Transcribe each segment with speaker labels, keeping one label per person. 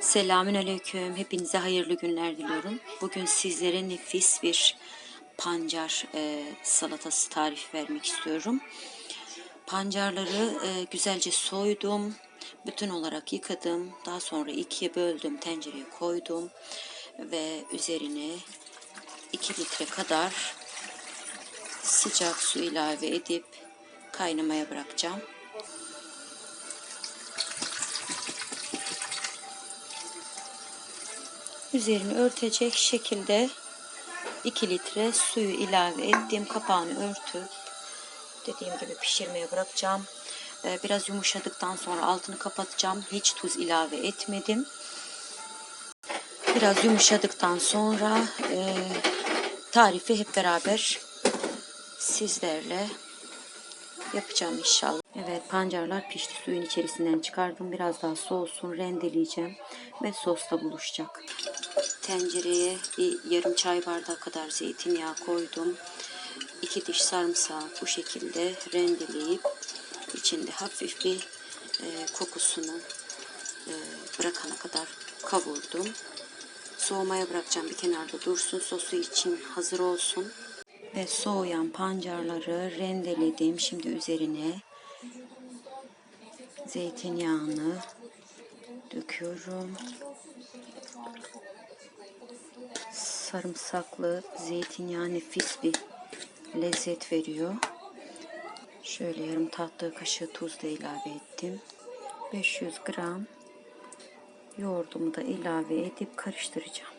Speaker 1: Selamün aleyküm. Hepinize hayırlı günler diliyorum. Bugün sizlere nefis bir pancar e, salatası tarifi vermek istiyorum. Pancarları e, güzelce soydum. Bütün olarak yıkadım. Daha sonra ikiye böldüm. Tencereye koydum. Ve üzerine 2 litre kadar sıcak su ilave edip kaynamaya bırakacağım. Üzerini örtecek şekilde 2 litre suyu ilave ettim. Kapağını örtüp dediğim gibi pişirmeye bırakacağım. Ee, Biraz yumuşadıktan sonra altını kapatacağım. Hiç tuz ilave etmedim. Biraz yumuşadıktan sonra e, tarifi hep beraber sizlerle yapacağım inşallah. Evet pancarlar pişti suyun içerisinden çıkardım. Biraz daha soğusun rendeleyeceğim ve sosla buluşacak. Tencereye bir yarım çay bardağı kadar zeytinyağı koydum. İki diş sarımsağı bu şekilde rendeleyip içinde hafif bir e, kokusunu e, bırakana kadar kavurdum. Soğumaya bırakacağım bir kenarda dursun sosu için hazır olsun. Ve soğuyan pancarları rendeledim. Şimdi üzerine zeytinyağını döküyorum. Sarımsaklı zeytinyağı nefis bir lezzet veriyor. Şöyle yarım tatlı kaşığı tuz da ilave ettim. 500 gram yoğurdumu da ilave edip karıştıracağım.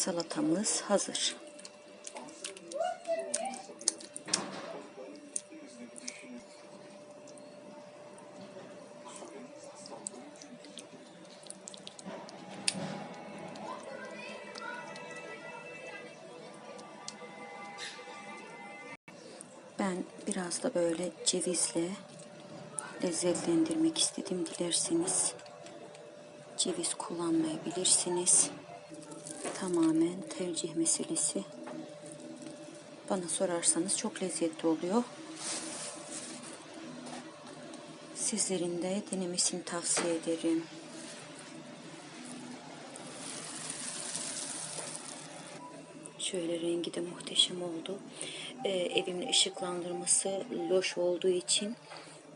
Speaker 1: Salatamız hazır. Ben biraz da böyle cevizle lezzetlendirmek istedim. Dilerseniz ceviz kullanmayabilirsiniz. Tamamen tercih meselesi. Bana sorarsanız çok lezzetli oluyor. Sizlerin de denemesini tavsiye ederim. Şöyle rengi de muhteşem oldu. Ee, evimin ışıklandırması loş olduğu için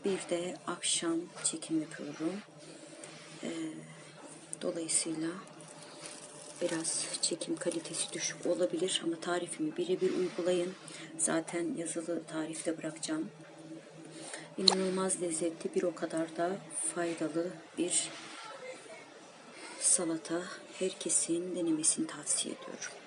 Speaker 1: bir de akşam çekim yapıyorum. Ee, dolayısıyla biraz çekim kalitesi düşük olabilir ama tarifimi birebir uygulayın. Zaten yazılı tarifte bırakacağım. İnanılmaz lezzetli bir o kadar da faydalı bir salata. Herkesin denemesini tavsiye ediyorum.